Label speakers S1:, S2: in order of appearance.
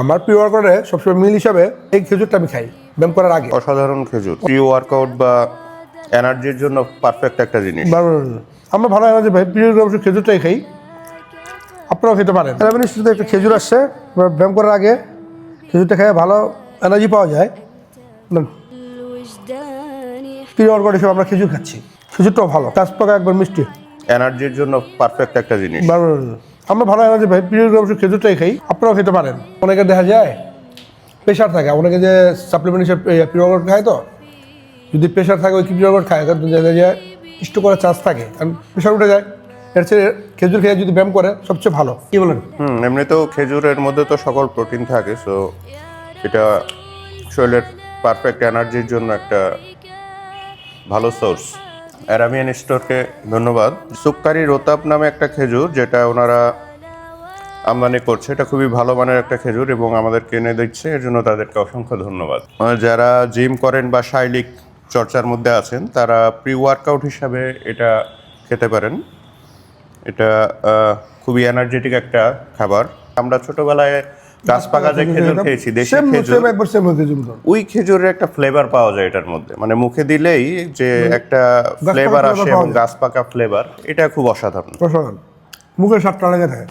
S1: আমার প্রি ওয়ার্কআউটে সবসময় মিল হিসাবে এই খেজুরটা আমি খাই ব্যায়াম করার আগে।
S2: অসাধারণ খেজুর। প্রি ওয়ার্কআউট বা এনার্জির জন্য পারফেক্ট একটা জিনিস।
S1: আমরা ভালো এনার্জি ভাই প্রি ওয়ার্কআউট খেজুরটাই খাই। আপনারাও খেতে পারেন। এলাভেন শুধু একটা খেজুর আসছে ব্যায়াম করার আগে খেজুরটা খেয়ে ভালো এনার্জি পাওয়া যায়। প্রি ওয়ার্কআউট হিসেবে আমরা খেজুর খাচ্ছি। খেজুরটাও ভালো। কাঁচপাকা একবার মিষ্টি।
S2: এনার্জির জন্য পারফেক্ট একটা জিনিস।
S1: আমরা ভালো এনার্জি ভাই, প্রিয় অবশ্যই খেজুরটাই খাই, আপনারাও খেতে পারেন। অনেকে দেখা যায় প্রেশার থাকে। অনেকে যে সাপ্লিমেন্ট হিসেবে প্রিয় ওয়ার্কার খায় তো? যদি প্রেশার থাকে, ওই প্রিয় ওয়ার্কার খায়। কিন্তু দেখা যায় স্টো করার চান্স থাকে। কারণ প্রেশার উঠে যায়। এর চেয়ে খেজুর খেয়ে যদি ব্যায়াম করে, সবচেয়ে ভালো। কি বলেন?
S2: হুম, এমনিতেও খেজুরের মধ্যে তো সকল প্রোটিন থাকে সো এটা শরীরের পারফেক্ট এনার্জির জন্য একটা ভালো সোর্স অ্যারামিয়ান স্টোরকে ধন্যবাদ। সুপকারি রোতাপ নামে একটা খেজুর যেটা ওনারা আমদানি করছে, এটা খুবই ভালো মানের একটা খেজুর এবং আমাদেরকে এনে দিচ্ছে, এর জন্য তাদেরকে অসংখ্য ধন্যবাদ। যারা জিম করেন বা শারীরিক চর্চার মধ্যে আছেন, তারা প্রি ওয়ার্কআউট হিসাবে এটা খেতে পারেন। এটা খুবই এনার্জেটিক একটা খাবার। আমরা ছোটবেলায় গাছ পাকা যে খেজুর খেয়েছি দেশি খেজুর।
S1: একবার
S2: ওই খেজুরের একটা ফ্লেভার পাওয়া যায় এটার মধ্যে। মানে মুখে দিলেই যে একটা ফ্লেভার আসে এবং গাছপাকা ফ্লেভার এটা খুব অসাধারণ।
S1: অসাধারণ। মুখে সাতটা লেগে থাকে।